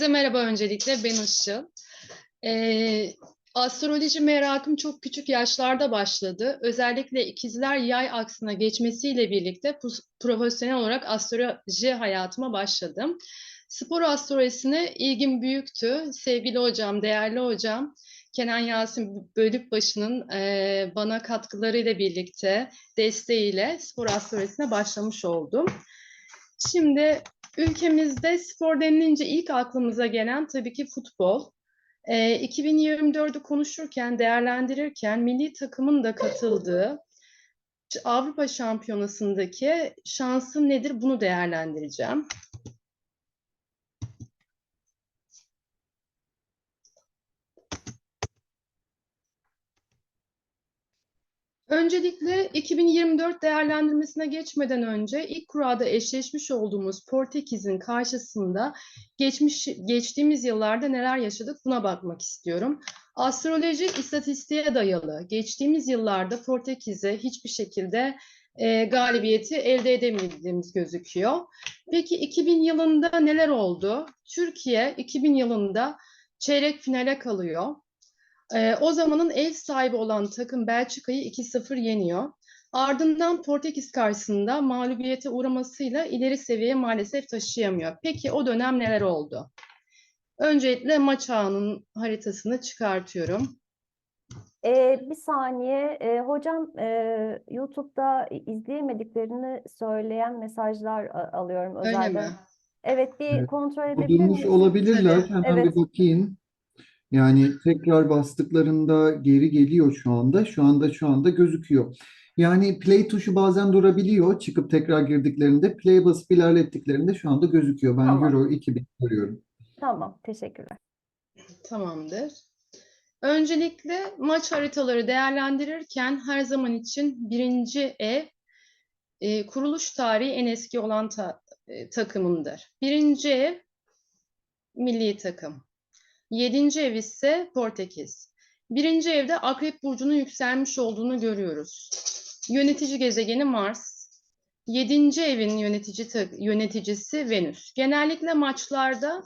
Herkese merhaba öncelikle ben Işıl. Ee, astroloji merakım çok küçük yaşlarda başladı. Özellikle ikizler yay aksına geçmesiyle birlikte profesyonel olarak astroloji hayatıma başladım. Spor astrolojisine ilgim büyüktü. Sevgili hocam, değerli hocam Kenan Yasin Bölükbaşı'nın e, bana katkılarıyla birlikte, desteğiyle spor astrolojisine başlamış oldum. Şimdi Ülkemizde spor denilince ilk aklımıza gelen tabii ki futbol. Ee, 2024'ü konuşurken, değerlendirirken milli takımın da katıldığı Avrupa Şampiyonası'ndaki şansım nedir bunu değerlendireceğim. Öncelikle 2024 değerlendirmesine geçmeden önce ilk kurada eşleşmiş olduğumuz Portekiz'in karşısında geçmiş geçtiğimiz yıllarda neler yaşadık buna bakmak istiyorum. Astroloji istatistiğe dayalı. Geçtiğimiz yıllarda Portekiz'e hiçbir şekilde e, galibiyeti elde edemediğimiz gözüküyor. Peki 2000 yılında neler oldu? Türkiye 2000 yılında çeyrek finale kalıyor. Ee, o zamanın ev sahibi olan takım Belçika'yı 2-0 yeniyor. Ardından Portekiz karşısında mağlubiyete uğramasıyla ileri seviyeye maalesef taşıyamıyor. Peki o dönem neler oldu? Öncelikle maç ağının haritasını çıkartıyorum. Ee, bir saniye. Ee, hocam e, YouTube'da izleyemediklerini söyleyen mesajlar a- alıyorum Öyle özelden. mi? Evet bir Evet. kontrol edebilir miyiz? olabilirler. Tabii. Hemen Evet. bir bakayım. Yani tekrar bastıklarında geri geliyor şu anda. Şu anda şu anda gözüküyor. Yani play tuşu bazen durabiliyor. Çıkıp tekrar girdiklerinde play basıp ilerlettiklerinde şu anda gözüküyor. Ben Tamam. Euro 2000 görüyorum. Tamam, teşekkürler. Tamamdır. Öncelikle maç haritaları değerlendirirken her zaman için birinci ev e, kuruluş tarihi en eski olan ta- e, takımındır. Birinci ev milli takım. Yedinci ev ise Portekiz. Birinci evde Akrep Burcu'nun yükselmiş olduğunu görüyoruz. Yönetici gezegeni Mars. Yedinci evin yönetici yöneticisi Venüs. Genellikle maçlarda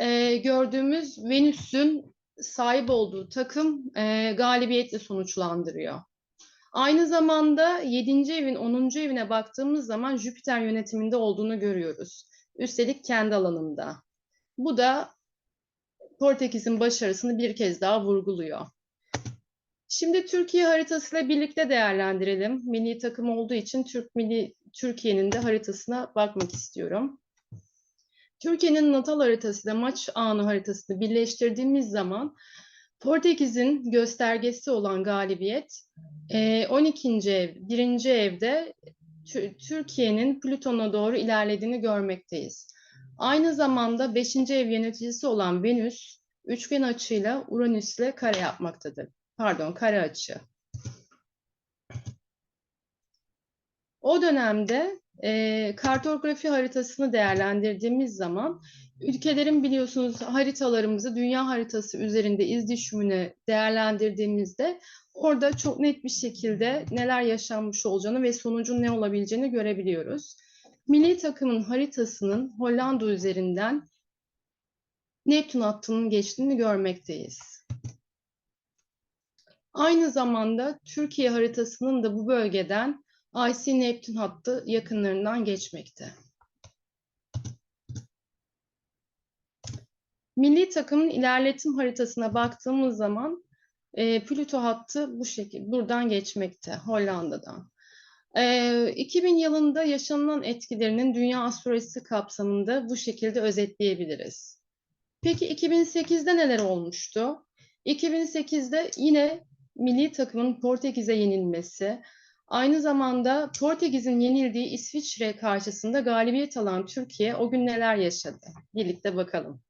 e, gördüğümüz Venüs'ün sahip olduğu takım e, galibiyetle sonuçlandırıyor. Aynı zamanda 7. evin 10. evine baktığımız zaman Jüpiter yönetiminde olduğunu görüyoruz. Üstelik kendi alanında. Bu da Portekiz'in başarısını bir kez daha vurguluyor. Şimdi Türkiye haritasıyla birlikte değerlendirelim. Milli takım olduğu için Türk Milli Türkiye'nin de haritasına bakmak istiyorum. Türkiye'nin natal haritası ile maç anı haritasını birleştirdiğimiz zaman Portekiz'in göstergesi olan galibiyet e, 12. ev, 1. evde Tü- Türkiye'nin Plüton'a doğru ilerlediğini görmekteyiz. Aynı zamanda 5. ev yöneticisi olan Venüs üçgen açıyla Uranüs'le kare yapmaktadır. Pardon, kare açı. O dönemde e, kartografi haritasını değerlendirdiğimiz zaman ülkelerin biliyorsunuz haritalarımızı dünya haritası üzerinde iz düşümüne değerlendirdiğimizde orada çok net bir şekilde neler yaşanmış olacağını ve sonucun ne olabileceğini görebiliyoruz. Milli takımın haritasının Hollanda üzerinden Neptün hattının geçtiğini görmekteyiz. Aynı zamanda Türkiye haritasının da bu bölgeden IC Neptün hattı yakınlarından geçmekte. Milli takımın ilerletim haritasına baktığımız zaman e, Plüto hattı bu şekilde buradan geçmekte Hollanda'dan. E, 2000 yılında yaşanılan etkilerinin dünya astrolojisi kapsamında bu şekilde özetleyebiliriz. Peki 2008'de neler olmuştu? 2008'de yine milli takımın Portekiz'e yenilmesi, aynı zamanda Portekiz'in yenildiği İsviçre karşısında galibiyet alan Türkiye o gün neler yaşadı? Birlikte bakalım.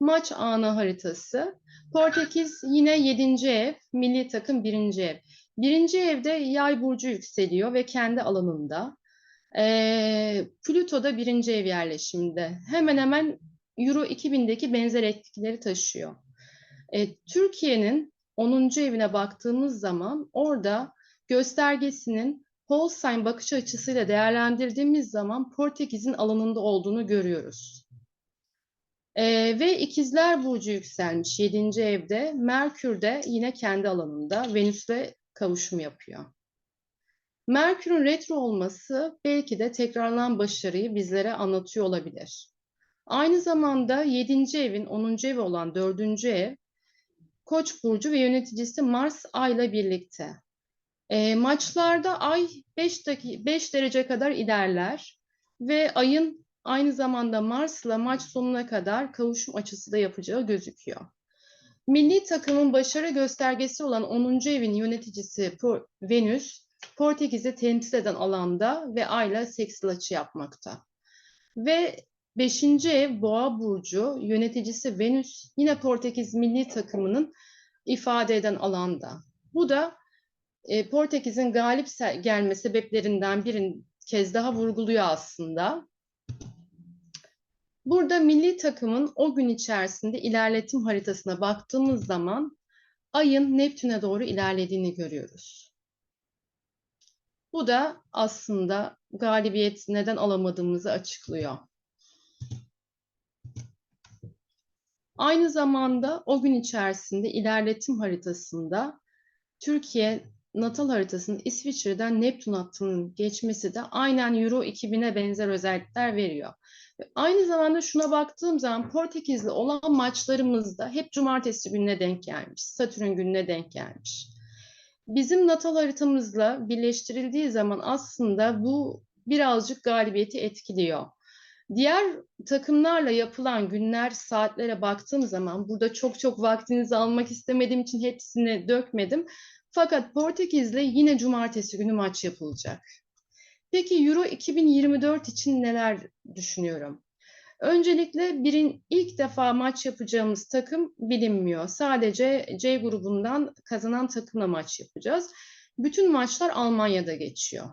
Maç anı haritası. Portekiz yine 7. ev, milli takım 1. ev. 1. evde yay burcu yükseliyor ve kendi alanında. Ee, Plüto da 1. ev yerleşimde. Hemen hemen Euro 2000'deki benzer etkileri taşıyor. Ee, Türkiye'nin 10. evine baktığımız zaman orada göstergesinin Holstein bakış açısıyla değerlendirdiğimiz zaman Portekiz'in alanında olduğunu görüyoruz. Ee, ve ikizler burcu yükselmiş 7. evde. Merkür de yine kendi alanında Venüs'le kavuşum yapıyor. Merkür'ün retro olması belki de tekrarlanan başarıyı bizlere anlatıyor olabilir. Aynı zamanda 7. evin 10. evi olan 4. ev Koç burcu ve yöneticisi Mars Ay'la birlikte. E, maçlarda Ay 5 dakika 5 derece kadar ilerler ve Ay'ın aynı zamanda Mars'la maç sonuna kadar kavuşum açısı da yapacağı gözüküyor. Milli takımın başarı göstergesi olan 10. evin yöneticisi Venüs, Portekiz'i temsil eden alanda ve Ay'la seksil açı yapmakta. Ve 5. ev Boğa burcu yöneticisi Venüs yine Portekiz milli takımının ifade eden alanda. Bu da e, Portekiz'in galip gelme sebeplerinden birini kez daha vurguluyor aslında. Burada milli takımın o gün içerisinde ilerletim haritasına baktığımız zaman ayın Neptün'e doğru ilerlediğini görüyoruz. Bu da aslında galibiyet neden alamadığımızı açıklıyor. Aynı zamanda o gün içerisinde ilerletim haritasında Türkiye natal haritasının İsviçre'den Neptün hattının geçmesi de aynen Euro 2000'e benzer özellikler veriyor. Ve Aynı zamanda şuna baktığım zaman Portekiz'le olan maçlarımızda hep cumartesi gününe denk gelmiş, Satürn gününe denk gelmiş. Bizim natal haritamızla birleştirildiği zaman aslında bu birazcık galibiyeti etkiliyor. Diğer takımlarla yapılan günler, saatlere baktığım zaman burada çok çok vaktinizi almak istemediğim için hepsini dökmedim. Fakat Portekiz'le yine cumartesi günü maç yapılacak. Peki Euro 2024 için neler düşünüyorum? Öncelikle birin ilk defa maç yapacağımız takım bilinmiyor. Sadece C grubundan kazanan takımla maç yapacağız. Bütün maçlar Almanya'da geçiyor.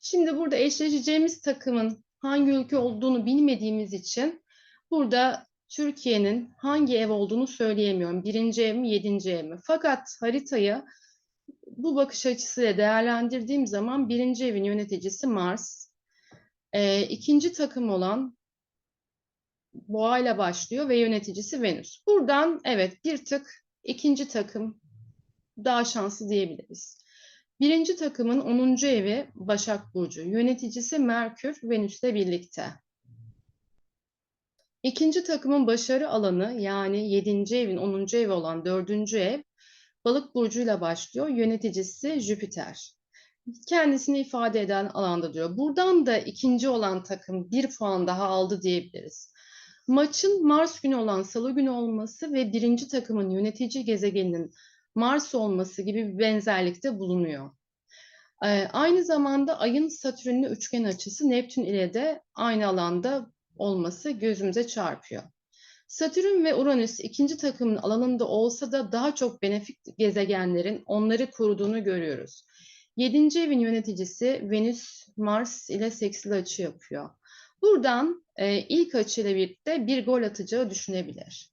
Şimdi burada eşleşeceğimiz takımın hangi ülke olduğunu bilmediğimiz için burada Türkiye'nin hangi ev olduğunu söyleyemiyorum. Birinci ev mi, yedinci ev mi? Fakat haritayı bu bakış açısıyla değerlendirdiğim zaman birinci evin yöneticisi Mars. Ee, ikinci takım olan Boğa ile başlıyor ve yöneticisi Venüs. Buradan evet bir tık ikinci takım daha şanslı diyebiliriz. Birinci takımın 10. evi Başak Burcu. Yöneticisi Merkür, Venüs'le birlikte. İkinci takımın başarı alanı yani 7. evin 10. evi olan 4. ev Balık burcuyla başlıyor. Yöneticisi Jüpiter. Kendisini ifade eden alanda diyor. Buradan da ikinci olan takım bir puan daha aldı diyebiliriz. Maçın Mars günü olan Salı günü olması ve birinci takımın yönetici gezegeninin Mars olması gibi bir benzerlikte bulunuyor. Ee, aynı zamanda Ay'ın Satürn'le üçgen açısı Neptün ile de aynı alanda olması gözümüze çarpıyor. Satürn ve Uranüs ikinci takımın alanında olsa da daha çok benefik gezegenlerin onları koruduğunu görüyoruz. Yedinci evin yöneticisi Venüs, Mars ile seksil açı yapıyor. Buradan e, ilk açıyla birlikte bir gol atacağı düşünebilir.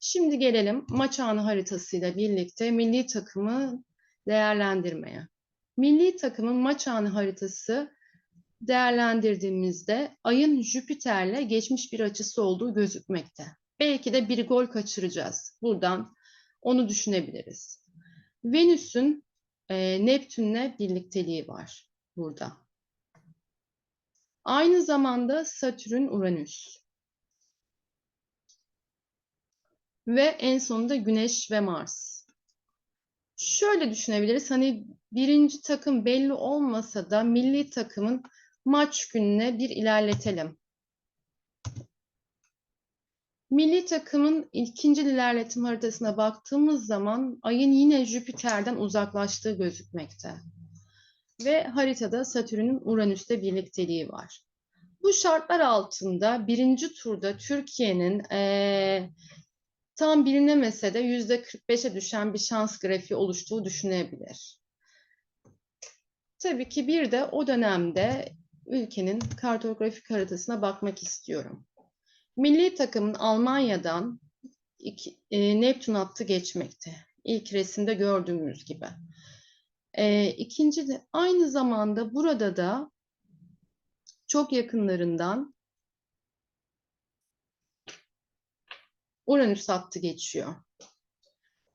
Şimdi gelelim maç anı haritasıyla birlikte milli takımı değerlendirmeye. Milli takımın maç anı haritası değerlendirdiğimizde ayın Jüpiter'le geçmiş bir açısı olduğu gözükmekte. Belki de bir gol kaçıracağız. Buradan onu düşünebiliriz. Venüs'ün e, Neptün'le birlikteliği var burada. Aynı zamanda Satürn, Uranüs. Ve en sonunda Güneş ve Mars. Şöyle düşünebiliriz. Hani birinci takım belli olmasa da milli takımın maç gününe bir ilerletelim. Milli takımın ikinci ilerletim haritasına baktığımız zaman ayın yine Jüpiter'den uzaklaştığı gözükmekte. Ve haritada Satürn'ün Uranüs'le birlikteliği var. Bu şartlar altında birinci turda Türkiye'nin eee, tam bilinemese de yüzde 45'e düşen bir şans grafiği oluştuğu düşünebilir. Tabii ki bir de o dönemde ülkenin kartografik haritasına bakmak istiyorum. Milli takımın Almanya'dan iki, e, Neptün hattı geçmekte. İlk resimde gördüğümüz gibi. Ee, ikinci de aynı zamanda burada da çok yakınlarından Uranüs hattı geçiyor.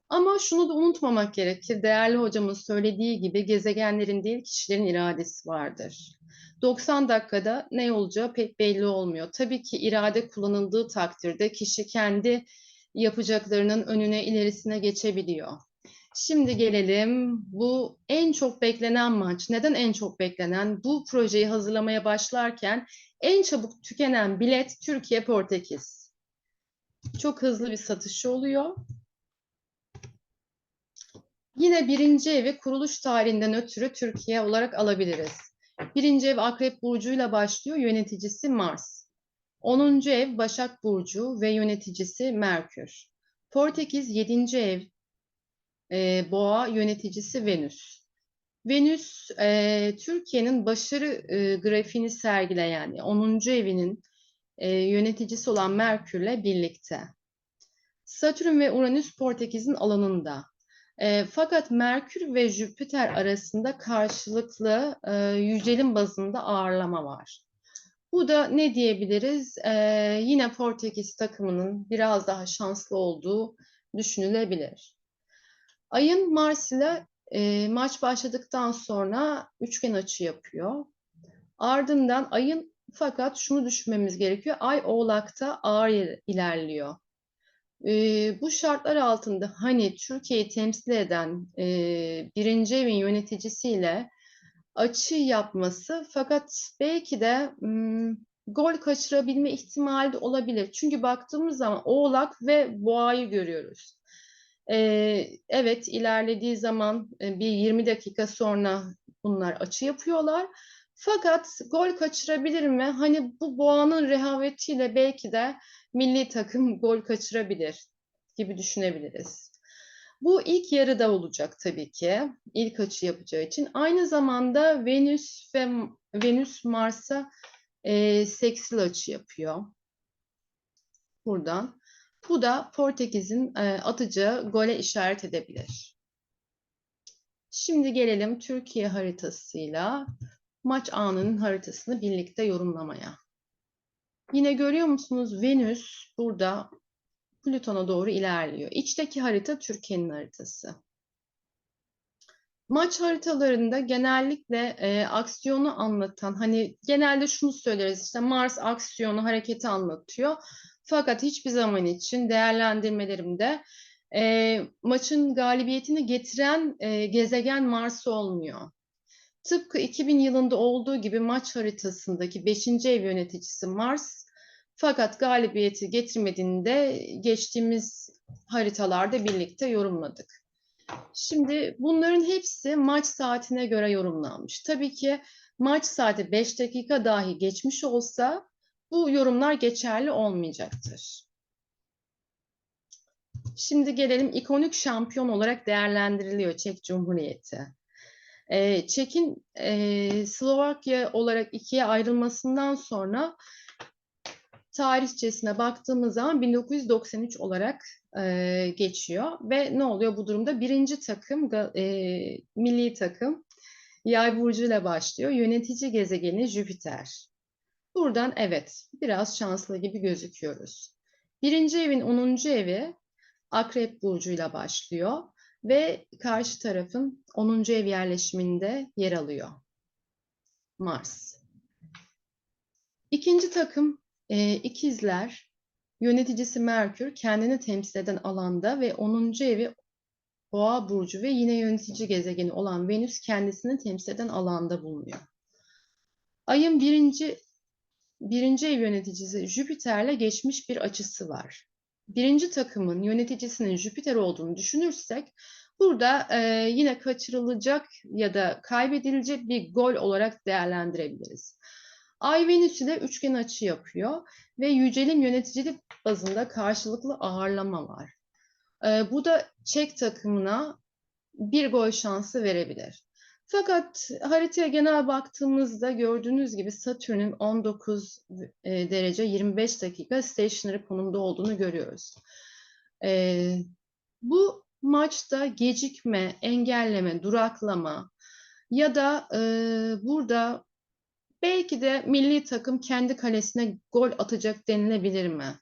Ama şunu da unutmamak gerekir. Değerli hocamın söylediği gibi gezegenlerin değil kişilerin iradesi vardır. 90 dakikada ne olacağı pek belli olmuyor. Tabii ki irade kullanıldığı takdirde kişi kendi yapacaklarının önüne ilerisine geçebiliyor. Şimdi gelelim bu en çok beklenen maç. Neden en çok beklenen? Bu projeyi hazırlamaya başlarken en çabuk tükenen bilet Türkiye Portekiz. Çok hızlı bir satışı oluyor. Yine birinci evi kuruluş tarihinden ötürü Türkiye olarak alabiliriz. Birinci ev Akrep Burcu'yla başlıyor, yöneticisi Mars. 10. ev Başak Burcu ve yöneticisi Merkür. Portekiz 7. ev e, Boğa yöneticisi Venüs. Venüs e, Türkiye'nin başarı e, grafiğini sergileyen 10. evinin e, yöneticisi olan Merkür'le birlikte. Satürn ve Uranüs Portekiz'in alanında. E, fakat Merkür ve Jüpiter arasında karşılıklı e, yücelim bazında ağırlama var. Bu da ne diyebiliriz? E, yine Portekiz takımının biraz daha şanslı olduğu düşünülebilir. Ayın Mars ile e, maç başladıktan sonra üçgen açı yapıyor. Ardından ayın fakat şunu düşünmemiz gerekiyor. Ay Oğlak'ta ağır ilerliyor. E, bu şartlar altında hani Türkiye'yi temsil eden e, birinci evin yöneticisiyle açı yapması fakat belki de hmm, gol kaçırabilme ihtimali de olabilir. Çünkü baktığımız zaman Oğlak ve Boğa'yı görüyoruz. Ee, evet ilerlediği zaman e, bir 20 dakika sonra bunlar açı yapıyorlar. Fakat gol kaçırabilir mi? Hani bu Boğa'nın rehavetiyle belki de milli takım gol kaçırabilir gibi düşünebiliriz. Bu ilk yarıda olacak tabii ki. İlk açı yapacağı için. Aynı zamanda Venüs ve Venüs Mars'a e, seksil açı yapıyor. Buradan. Bu da Portekiz'in e, atacağı gole işaret edebilir. Şimdi gelelim Türkiye haritasıyla maç anının haritasını birlikte yorumlamaya. Yine görüyor musunuz Venüs burada Plüton'a doğru ilerliyor. İçteki harita Türkiye'nin haritası. Maç haritalarında genellikle e, aksiyonu anlatan, hani genelde şunu söyleriz işte Mars aksiyonu, hareketi anlatıyor. Fakat hiçbir zaman için değerlendirmelerimde e, maçın galibiyetini getiren e, gezegen Mars olmuyor. Tıpkı 2000 yılında olduğu gibi maç haritasındaki 5. ev yöneticisi Mars, fakat galibiyeti getirmediğini de geçtiğimiz haritalarda birlikte yorumladık. Şimdi bunların hepsi maç saatine göre yorumlanmış. Tabii ki maç saati 5 dakika dahi geçmiş olsa bu yorumlar geçerli olmayacaktır. Şimdi gelelim ikonik şampiyon olarak değerlendiriliyor Çek Cumhuriyeti. Ee, Çek'in e, Slovakya olarak ikiye ayrılmasından sonra tarihçesine baktığımız zaman 1993 olarak e, geçiyor ve ne oluyor bu durumda? Birinci takım, e, milli takım Yay burcu ile başlıyor. Yönetici gezegeni Jüpiter. Buradan evet biraz şanslı gibi gözüküyoruz. Birinci evin 10. evi Akrep burcuyla başlıyor ve karşı tarafın 10. ev yerleşiminde yer alıyor. Mars. İkinci takım e, ikizler, yöneticisi Merkür kendini temsil eden alanda ve 10. evi Boğa burcu ve yine yönetici gezegeni olan Venüs kendisini temsil eden alanda bulunuyor. Ayın birinci, birinci ev yöneticisi Jüpiter'le geçmiş bir açısı var. Birinci takımın yöneticisinin Jüpiter olduğunu düşünürsek burada e, yine kaçırılacak ya da kaybedilecek bir gol olarak değerlendirebiliriz. Ay Venüs ile üçgen açı yapıyor ve yücelim yöneticilik bazında karşılıklı ağırlama var. E, bu da Çek takımına bir gol şansı verebilir. Fakat haritaya genel baktığımızda gördüğünüz gibi Satürn'ün 19 e, derece 25 dakika stationary konumda olduğunu görüyoruz. E, bu maçta gecikme, engelleme, duraklama ya da e, burada belki de milli takım kendi kalesine gol atacak denilebilir mi?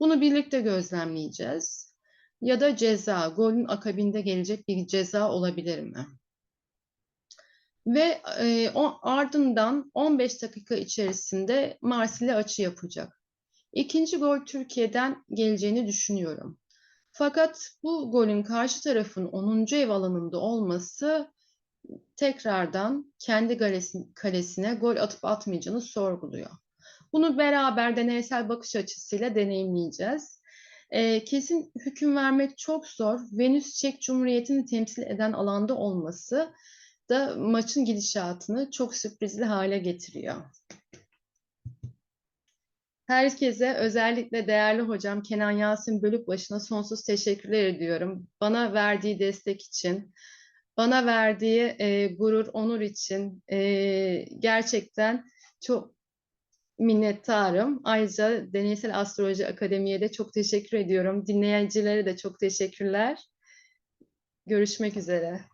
Bunu birlikte gözlemleyeceğiz. Ya da ceza, golün akabinde gelecek bir ceza olabilir mi? Ve e, o, ardından 15 dakika içerisinde Marsilya açı yapacak. İkinci gol Türkiye'den geleceğini düşünüyorum. Fakat bu golün karşı tarafın 10. ev alanında olması tekrardan kendi kalesi- kalesine gol atıp atmayacağını sorguluyor. Bunu beraber deneysel bakış açısıyla deneyimleyeceğiz. Ee, kesin hüküm vermek çok zor. Venüs Çek Cumhuriyeti'ni temsil eden alanda olması da maçın gidişatını çok sürprizli hale getiriyor. Herkese özellikle değerli hocam Kenan Yasin Bölükbaşı'na sonsuz teşekkürler ediyorum. Bana verdiği destek için, bana verdiği e, gurur, onur için e, gerçekten çok minnettarım. Ayrıca Deneysel Astroloji Akademi'ye de çok teşekkür ediyorum. Dinleyicilere de çok teşekkürler. Görüşmek üzere.